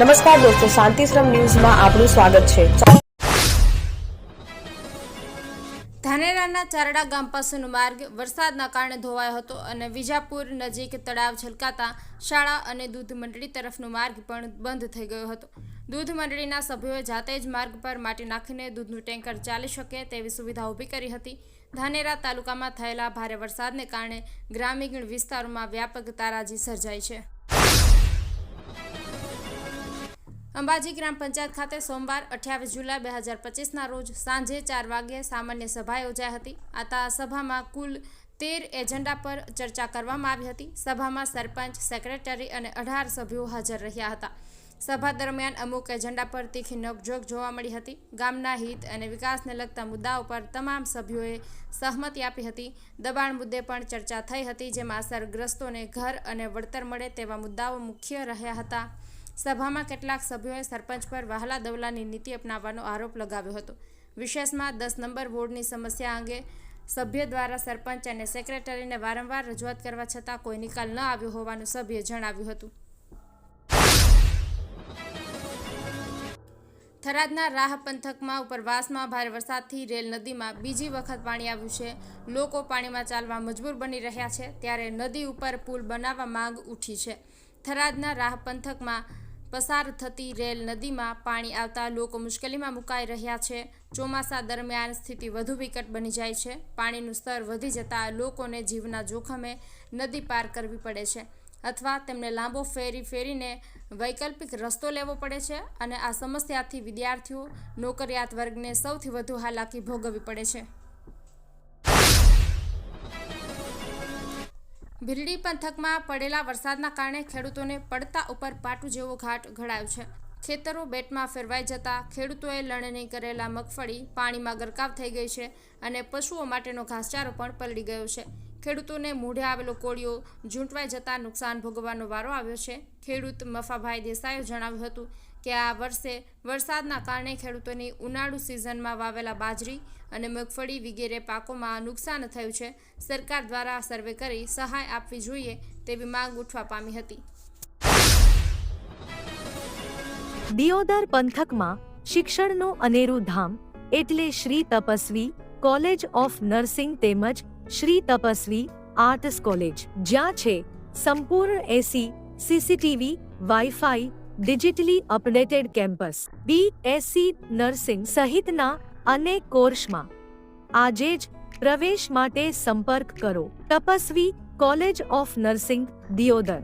નમસ્કાર દોસ્તો શાંતિશ્રમ ન્યૂઝમાં આપનું સ્વાગત છે. ધાનેરાના ચારડા ગામ પાસેનો માર્ગ વરસાદના કારણે ધોવાયો હતો અને વિજાપુર નજીક તળાવ છલકાતા શાળા અને દૂધ મંડળી તરફનો માર્ગ પણ બંધ થઈ ગયો હતો. દૂધ મંડળીના સભ્યોએ જાતે જ માર્ગ પર માટી નાખીને દૂધનું ટેન્કર ચાલી શકે તેવી સુવિધા ઊભી કરી હતી. ધાનેરા તાલુકામાં થયેલા ભારે વરસાદને કારણે ગ્રામીણ વિસ્તારોમાં વ્યાપક તારાજી સર્જાઈ છે. અંબાજી ગ્રામ પંચાયત ખાતે સોમવાર અઠ્યાવીસ જુલાઈ બે હજાર પચીસના રોજ સાંજે ચાર વાગ્યે સામાન્ય સભા યોજાઈ હતી. આ સભામાં કુલ તેર એજન્ડા પર ચર્ચા કરવામાં આવી હતી. સભામાં સરપંચ, સેક્રેટરી અને અઢાર સભ્યો હાજર રહ્યા હતા. સભા દરમિયાન અમુક એજન્ડા પર તીખી નોકઝોક જોવા મળી હતી. ગામના હિત અને વિકાસને લગતા મુદ્દાઓ પર તમામ સભ્યોએ સહમતિ આપી હતી. દબાણ મુદ્દે પણ ચર્ચા થઈ હતી, જેમાં અસરગ્રસ્તોને ઘર અને વળતર મળે તેવા મુદ્દાઓ મુખ્ય રહ્યા હતા. સભામાં કેટલાક સભ્યોએ સરપંચ પર વહાલા દવલાની નીતિ અપનાવવાનો આરોપ લગાવ્યો હતો. વિશેષમાં દસ નંબર વોર્ડની સમસ્યા અંગે સભ્ય દ્વારા સરપંચ અને સેક્રેટરીને વારંવાર રજૂઆત કરવા છતાં કોઈ નિકાલ ન આવ્યો હોવાનું સભ્યે જણાવ્યું હતું. થરાદના રાહ પંથકમાં ઉપરવાસમાં ભારે વરસાદથી રેલ નદીમાં બીજી વખત પાણી આવ્યું છે. લોકો પાણીમાં ચાલવા મજબૂર બની રહ્યા છે, ત્યારે નદી ઉપર પુલ બનાવવા માંગ ઉઠી છે. થરાદના રાહ પંથકમાં પસાર થતી રેલ નદીમાં પાણી આવતા લોકો મુશ્કેલીમાં મુકાઈ રહ્યા છે. ચોમાસા દરમિયાન સ્થિતિ વધુ વિકટ બની જાય છે. પાણીનું સ્તર વધી જતાં લોકોને જીવના જોખમે નદી પાર કરવી પડે છે અથવા તેમને લાંબો ફેરી ફેરીને વૈકલ્પિક રસ્તો લેવો પડે છે અને આ સમસ્યાથી વિદ્યાર્થીઓ, નોકરિયાત વર્ગને સૌથી વધુ હાલાકી ભોગવવી પડે છે. ભીલડી પંથકમાં પડેલા વરસાદના કારણે ખેડૂતોને પડતા ઉપર પાટું જેવો ઘાટ ઘડાયો છે. ખેતરો બેટમાં ફેરવાઈ જતા ખેડૂતોએ લણણી કરેલા મગફળી પાણીમાં ગરકાવ થઈ ગઈ છે અને પશુઓ માટેનો ઘાસચારો પણ પલળી ગયો છે. ખેડૂતોને મોઢે આવેલો કોળિયો ઝૂંટવાઈ જતા નુકસાન ભોગવવાનો વારો આવ્યો છે. ખેડૂત મફાભાઈ દેસાઈએ જણાવ્યું હતું કે આ વર્ષે વરસાદના કારણે ખેડૂતોની ઉનાળુ સિઝનમાં વાવેલા બાજરી અને મગફળી વગેરે પાકોમાં નુકસાન થયું છે. સરકાર દ્વારા સર્વે કરી સહાય આપવી જોઈએ તેવી માંગ ઉઠવા પામી હતી. દિયોદર પંથકમાં શિક્ષણનું અનેરું ધામ એટલે Shri Tapasvi college of nursing તેમજ શ્રી તપસ્વી આર્ટ્સ કોલેજ, જ્યાં છે સંપૂર્ણ AC, CCTV, wifi digitally updated campus BSc nursing સહિતના અનેક કોર્સમાં આજે જ પ્રવેશ માટે સંપર્ક કરો. Tapasvi college of nursing, Deodar.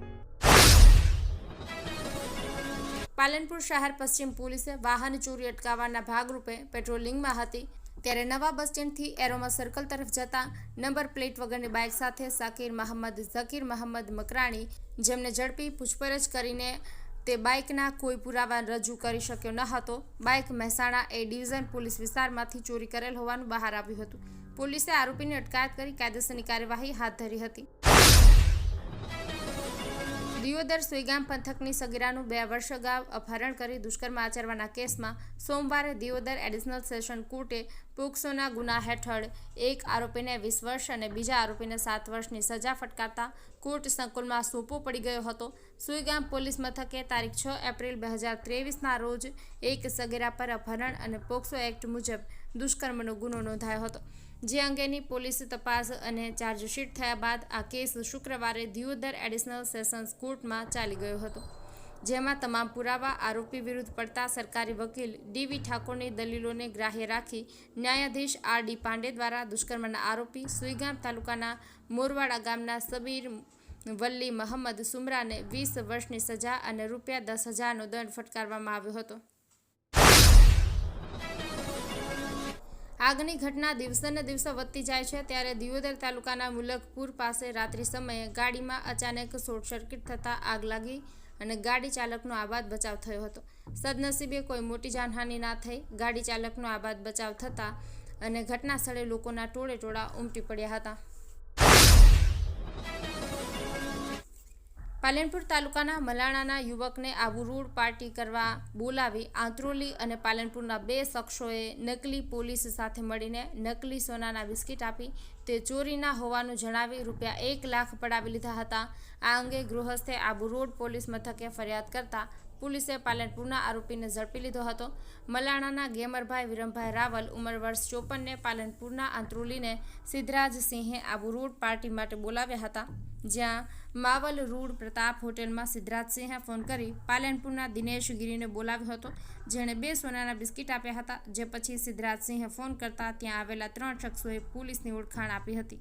Palanpur શહેર પશ્ચિમ પોલીસે વાહન ચોરી અટકાવવાના ભાગરૂપે પેટ્રોલિંગમાં હતી, ત્યારે નવા બસ સ્ટેન્ડથી એરોમા સર્કલ તરફ જતા નંબર પ્લેટ વગરની બાઇક સાથે સાકીર મહંમદ, ઝકીર મહંમદ મકરાણી જેમને ઝડપી પૂછપરછ કરીને તે બાઇકના કોઈ પુરાવા રજૂ કરી શક્યો ન હતો. Bike Mehsana A division police વિસ્તારમાંથી ચોરી કરેલ હોવાનું બહાર આવ્યું હતું. પોલીસે આરોપીની અટકાયત કરી કાયદેસરની કાર્યવાહી હાથ ધરી હતી. દિયોદર સુઈગામ પંથકની સગીરાનું બે વર્ષ અગાઉ અપહરણ કરી દુષ્કર્મ આચરવાના કેસમાં સોમવારે દિયોદર એડિશનલ સેશન કોર્ટે પોક્સોના ગુના હેઠળ એક આરોપીને વીસ વર્ષ અને બીજા આરોપીને સાત વર્ષની સજા ફટકારતા કોર્ટ સંકુલમાં સોંપો પડી ગયો હતો. સુઈગામ પોલીસ મથકે તારીખ છ એપ્રિલ બે હજાર ત્રેવીસના રોજ એક સગીરા પર અપહરણ અને પોક્સો એક્ટ મુજબ દુષ્કર્મનો ગુનો નોંધાયો હતો. જે અંગેની પોલીસ તપાસ અને ચાર્જશીટ થયા બાદ આ કેસ શુક્રવારે દિયોદર એડિશનલ સેશન્સ કોર્ટમાં ચાલી ગયો હતો. જેમાં તમામ પુરાવા આરોપી વિરુદ્ધ પડતા સરકારી વકીલ ડીવી ઠાકોરની દલીલોને ગ્રાહ્ય રાખી ન્યાયાધીશ આર ડી પાંડે દ્વારા દુષ્કર્મના આરોપી સુઈગામ તાલુકાના મોરવાડા ગામના સબીર વલ્લી મહમ્મદ સુમરાને વીસ વર્ષની સજા અને રૂપિયા દસ હજારનો દંડ ફટકારવામાં આવ્યો હતો. આગની ઘટના દિવસેને દિવસે વધતી જાય છે ત્યારે દિયોદર તાલુકાના મુલકપુર પાસે રાત્રિ સમયે ગાડીમાં અચાનક શોર્ટ સર્કિટ થતાં આગ લાગી અને ગાડી ચાલકનો આબાદ બચાવ થયો હતો. સદનસીબે કોઈ મોટી જાનહાનિ ના થઈ. ગાડી ચાલકનો આબાદ બચાવ થતાં અને ઘટના સ્થળે લોકોના ટોળે ટોળા ઉમટી પડ્યા હતા. પાલનપુર તાલુકાના મલાણાના યુવકને આબુ રોડ પાર્ટી કરવા બોલાવી આંત્રોલી અને પાલનપુરના બે શખ્સોએ નકલી પોલીસ સાથે મળીને નકલી સોનાના બિસ્કિટ આપી તે ચોરીના હોવાનું જણાવી રૂપિયા એક લાખ પડાવી લીધા હતા. આ અંગે ગૃહસ્થે આબુ રોડ પોલીસ મથકે ફરિયાદ કરતા પોલીસે પાલનપુરના આરોપીને ઝડપી લીધો હતો. મલાણાના ગેમરભાઈ વિરમભાઈ રાવલ ઉંમર વર્ષ ચોપનને પાલનપુરના આંત્રોલીને સિદ્ધરાજસિંહે આબુ રોડ પાર્ટી માટે બોલાવ્યા હતા. જ્યાં માવલ રોડ પ્રતાપ હોટેલમાં સિદ્ધરાજસિંહે ફોન કરી પાલનપુરના દિનેશ ગીરીને બોલાવ્યો હતો. જેણે બે સોનાના બિસ્કિટ આપ્યા હતા. જે પછી સિદ્ધરાજસિંહે ફોન કરતા ત્યાં આવેલા ત્રણ શખ્સોએ પોલીસની ઓળખાણ આપી હતી.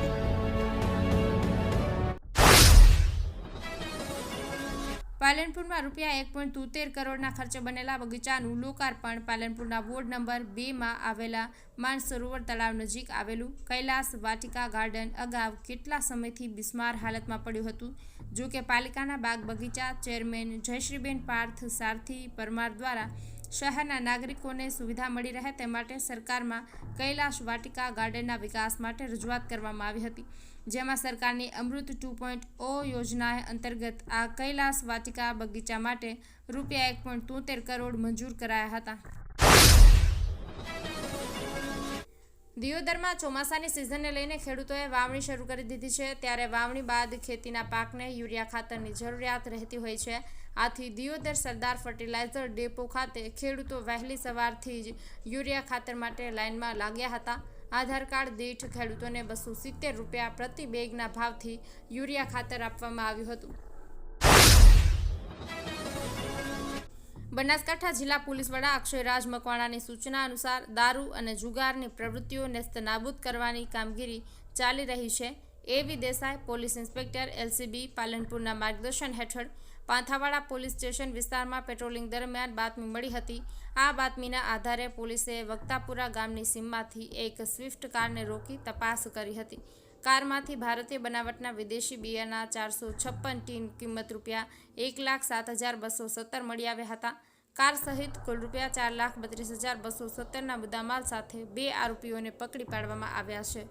પાલનપુરમાં રૂપિયા એક પોઈન્ટ તોતેર કરોડના ખર્ચે બનેલા બગીચાનું લોકાર્પણ પાલનપુરના વોર્ડ નંબર બેમાં આવેલા માનસરોવર તળાવ નજીક આવેલું કૈલાસ વાટિકા ગાર્ડન અગાઉ કેટલા સમયથી બિસ્માર હાલતમાં પડ્યું હતું? જો કે પાલિકાના બાગ બગીચા ચેરમેન જયશ્રીબેન પાર્થ, સારથી પરમાર દ્વારા શહેરના નાગરિકોને સુવિધા મળી રહે તે માટે સરકારમાં કૈલાશ વાટિકા ગાર્ડનના વિકાસ માટે રજૂઆત કરવામાં આવી હતી, જેમાં સરકારની અમૃત ટુ પોઈન્ટ ઓ યોજના અંતર્ગત આ કૈલાસ વાટિકા બગીચા માટે રૂપિયા એક પોઈન્ટ તોતેર કરોડ મંજૂર કરાયા હતા. દિયોદરમાં ચોમાસાની સિઝનને લઈને ખેડૂતોએ વાવણી શરૂ કરી દીધી છે, ત્યારે વાવણી બાદ ખેતીના પાકને યુરિયા ખાતરની જરૂરિયાત રહેતી હોય છે. આથી દિયોદર સરદાર ફર્ટિલાઇઝર ડેપો ખાતે ખેડૂતો વહેલી સવારથી જ યુરિયા ખાતર માટે લાઇનમાં લાગ્યા હતા. આધાર કાર્ડ દીઠ ખેડૂતોને બસો સિત્તેર રૂપિયા પ્રતિ બેગના ભાવથી યુરિયા ખાતર આપવામાં આવ્યું હતું. બનાસકાંઠા જિલ્લા પોલીસ વડા અક્ષયરાજ મકવાણાની સૂચના અનુસાર દારૂ અને જુગારની પ્રવૃત્તિઓ નેસ્ત નાબૂદ કરવાની કામગીરી ચાલી રહી છે. એવી દેસાઈ પોલીસ ઇન્સ્પેક્ટર એલસીબી પાલનપુરના માર્ગદર્શન હેઠળ પાંથાવાડા પોલીસ સ્ટેશન વિસ્તારમાં પેટ્રોલિંગ દરમિયાન બાતમી મળી હતી. આ બાતમીના આધારે પોલીસે વક્તાપુરા ગામની સીમમાંથી એક સ્વિફ્ટ કારને રોકી તપાસ કરી હતી. કારમાંથી ભારતીય બનાવટના વિદેશી બિયરના ચારસો છપ્પન ટીન કિંમત રૂપિયા એક લાખ સાત હજાર બસો સત્તર મળી આવ્યા હતા. કાર સહિત કુલ રૂપિયા ચાર લાખ બત્રીસ હજાર બસો સત્તરના મુદ્દામાલ સાથે બે આરોપીઓને પકડી પાડવામાં આવ્યા છે.